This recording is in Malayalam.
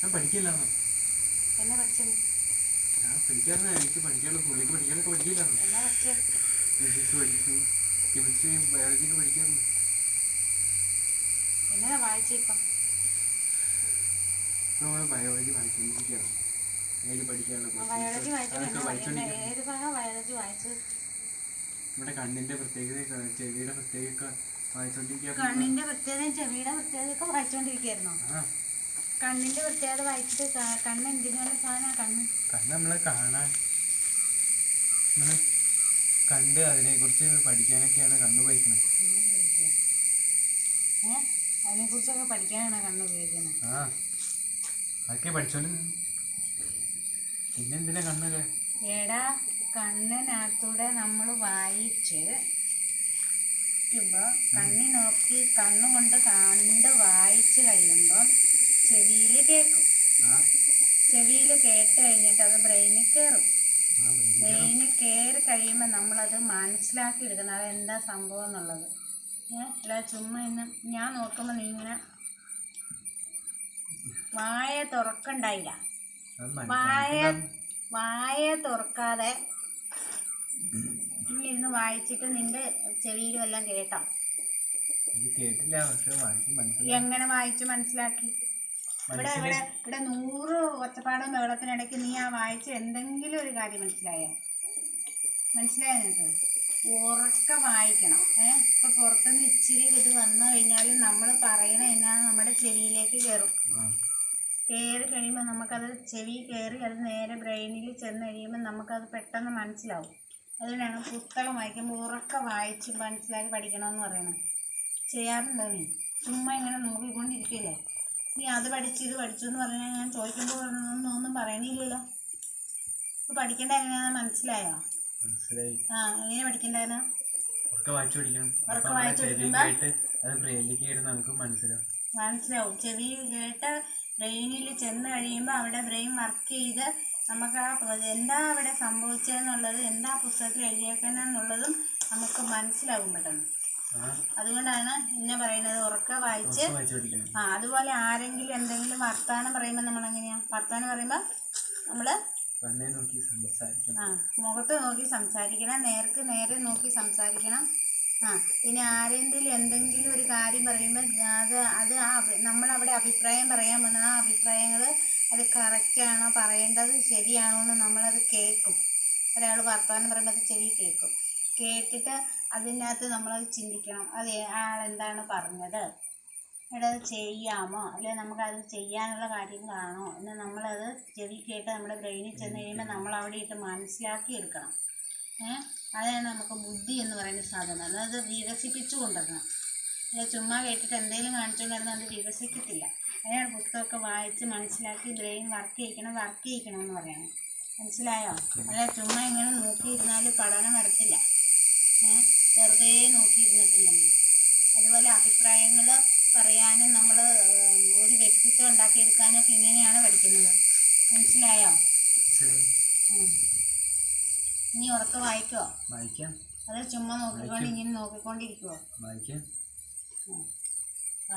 ഞാൻ പഠിക്കില്ലാന്ന്. എന്നെ ഞാൻ എനിക്ക് പഠിക്കാനുള്ള പുള്ളിക്ക് പഠിക്കാനൊക്കെ പഠിക്കില്ലായിരുന്നു ഫിസിക്സ് പഠിച്ചു? കെമിസ്ട്രിയും ബയോളജിയൊക്കെ പഠിക്കാറുണ്ട്. വായിച്ച ഇപ്പം? നമ്മൾ ബയോളജി വായിച്ചുകൊണ്ടിരിക്കുകയാണ് അതിൽ പഠിക്കാനുള്ള അതൊക്കെ നമ്മുടെ കണ്ണിന്റെ പ്രത്യേകത ചെവിയുടെ പ്രത്യേകത വായിച്ചുകൊണ്ടിരിക്കുക കണ്ണിന്റെ പ്രത്യേകത ചെവിയുടെ പ്രത്യേകതയൊക്കെ വായിച്ചുകൊണ്ടിരിക്കുകയായിരുന്നോ ആ. കണ്ണിന്റെ പ്രത്യേകത വായിച്ചിട്ട് കണ്ണ് എന്തിനുള്ള സാധനമാണ് കണ്ണ്? കണ്ണ് നമ്മളെ കാണാൻ കണ്ട് അതിനെ കുറിച്ച് പഠിക്കാനൊക്കെയാണ് കണ്ണ് ഉപയോഗിക്കുന്നത്. അതിനെ കുറിച്ചൊക്കെ പഠിക്കാനാണ് കണ്ണ് ഉപയോഗിക്കുന്നത്? ആ. അതൊക്കെ പഠിച്ചോണ്ട് നിന്ന്. പിന്നെന്തിനാ കണ്ണൊക്കെ? എടാ കണ്ണിനകത്തൂടെ നമ്മൾ വായിച്ച് ുമ്പോൾ കണ്ണി നോക്കി കണ്ണുകൊണ്ട് കണ്ട് വായിച്ച് കഴിയുമ്പോൾ ചെവിയിൽ കേക്കും. ചെവിയിൽ കേട്ട് കഴിഞ്ഞിട്ട് അത് ബ്രെയിനിൽ കയറും ബ്രെയിനിൽ കയറി കഴിയുമ്പോൾ നമ്മളത് മനസ്സിലാക്കി എടുക്കണം. അതെന്താ സംഭവം എന്നുള്ളത്? ഏഹ് അല്ല ചുമ്മാ ഇന്ന് ഞാൻ നോക്കുമ്പോൾ നീ ഇങ്ങനെ വായ തുറക്കണ്ടായില്ല. വായ വായ തുറക്കാതെ നീ ഇരുന്ന് വായിച്ചിട്ട് നിന്റെ ചെവിയിലും എല്ലാം കേട്ടോ കേട്ടില്ല പക്ഷെ വായിച്ച് മനസ്സിലാക്കി. എങ്ങനെ വായിച്ച് മനസ്സിലാക്കി? ഇവിടെ ഇവിടെ ഇവിടെ നൂറ് ഒച്ചപ്പാടും ബഹളത്തിനിടയ്ക്ക് നീ ആ വായിച്ച് എന്തെങ്കിലും ഒരു കാര്യം മനസ്സിലായോ? മനസ്സിലായോ നിനക്ക്? ഉറക്ക വായിക്കണം ഏ? ഇപ്പൊ പുറത്തുനിന്ന് ഇച്ചിരി ഇത് വന്നു കഴിഞ്ഞാൽ നമ്മൾ പറയണ എന്നാണ് നമ്മുടെ ചെവിയിലേക്ക് കയറും. കയറി കഴിയുമ്പോൾ നമുക്കത് ചെവി കയറി അത് നേരെ ബ്രെയിനിൽ ചെന്ന് കഴിയുമ്പോൾ നമുക്കത് പെട്ടെന്ന് മനസ്സിലാവും. അതുകൊണ്ടാണ് പുസ്തകം വായിക്കുമ്പോൾ ഉറക്കെ വായിച്ച് മനസ്സിലാക്കി പഠിക്കണമെന്ന് പറയണത് ചെയ്യാറുണ്ടോ നീ? ചുമ്മാ ഇങ്ങനെ നോക്കിക്കൊണ്ടിരിക്കില്ലേ? നീ അത് പഠിച്ചു ഇത് പഠിച്ചു എന്ന് പറഞ്ഞാൽ ഞാൻ ചോദിക്കുമ്പോൾ ഒന്നും പറയണില്ലല്ലോ ഇപ്പം പഠിക്കേണ്ട എങ്ങനെയാണെന്ന് മനസ്സിലായോ? മനസ്സിലായി. ആ എങ്ങനെ പഠിക്കേണ്ടതെന്ന്? ഉറക്കെ വായിച്ചു പഠിക്കണം. ഉറക്കെ വായിച്ച് അത് ബ്രെയിനിലേക്ക് നമുക്ക് മനസ്സിലാവും. മനസ്സിലാവും. ചെവി കേട്ട് ബ്രെയിനിൽ ചെന്ന് കഴിയുമ്പോൾ അവിടെ ബ്രെയിൻ വർക്ക് ചെയ്ത് നമുക്ക് ആ എന്താ അവിടെ സംഭവിച്ചതെന്നുള്ളത് എന്താ പുസ്തകത്തിൽ എഴുതിയേക്കുന്നതെന്നുള്ളതും നമുക്ക് മനസ്സിലാകും പെട്ടെന്ന്. അതുകൊണ്ടാണ് ഇന്നെ പറയുന്നത് ഉറക്ക വായിച്ച് ആ അതുപോലെ ആരെങ്കിലും എന്തെങ്കിലും വർത്താനം പറയുമ്പോൾ നമ്മൾ എങ്ങനെയാ വർത്താനം പറയുമ്പോൾ നമ്മൾ നോക്കി സംസാരിക്കണം. ആ മുഖത്ത് നോക്കി സംസാരിക്കണം നേർക്ക് നേരെ നോക്കി സംസാരിക്കണം. ആ പിന്നെ ആരെങ്കിലും എന്തെങ്കിലും ഒരു കാര്യം പറയുമ്പോൾ അത് അത് ആ നമ്മളവിടെ അഭിപ്രായം പറയാൻ വന്ന ആ അഭിപ്രായങ്ങൾ അത് കറക്റ്റാണോ പറയേണ്ടത് ശരിയാണോ എന്ന് നമ്മളത് കേൾക്കും. ഒരാൾ വർത്തമാനം പറയുമ്പോൾ അത് ചെവി കേൾക്കും. കേട്ടിട്ട് അതിനകത്ത് നമ്മളത് ചിന്തിക്കണം. അത് ആളെന്താണ് പറഞ്ഞത്? ഇവിടെ അത് ചെയ്യാമോ? അല്ലെ നമുക്കത് ചെയ്യാനുള്ള കാര്യങ്ങളാണോ എന്ന് നമ്മളത് ചെവി കേട്ട് നമ്മുടെ ബ്രെയിനിൽ ചെന്ന് കഴിയുമ്പോൾ നമ്മൾ അവിടെ ഇട്ട് മനസ്സിലാക്കി എടുക്കണം. അതാണ് നമുക്ക് ബുദ്ധി എന്ന് പറയുന്ന സാധനം. അതായത് വികസിപ്പിച്ചു കൊണ്ടുവരണം അല്ല? ചുമ്മാ കേട്ടിട്ട് എന്തെങ്കിലും കാണിച്ചുകൊണ്ടിരുന്നാൽ അത് വികസിക്കത്തില്ല. അതിനാണ് പുസ്തകമൊക്കെ വായിച്ച് മനസ്സിലാക്കി ബ്രെയിൻ വർക്ക് ചെയ്യിക്കണം വർക്ക് ചെയ്യിക്കണം എന്ന് പറയണം മനസ്സിലായോ? അല്ല ചുമ്മാ ഇങ്ങനെ നോക്കിയിരുന്നാൽ പഠനം വരത്തില്ല. വെറുതെ നോക്കിയിരുന്നിട്ടുണ്ടെങ്കിൽ. അതുപോലെ അഭിപ്രായങ്ങൾ പറയാനും നമ്മൾ ഒരു വ്യക്തിത്വം ഉണ്ടാക്കിയെടുക്കാനൊക്കെ ഇങ്ങനെയാണ് പഠിക്കുന്നത്. മനസ്സിലായോ. നീ ഉറക്കെ വായിക്കോ? വായിക്കാം. അത് ചുമ്മാ നോക്കിക്കൊണ്ട് ഇങ്ങനെ നോക്കിക്കൊണ്ടിരിക്കുവോ? വായിക്കാം.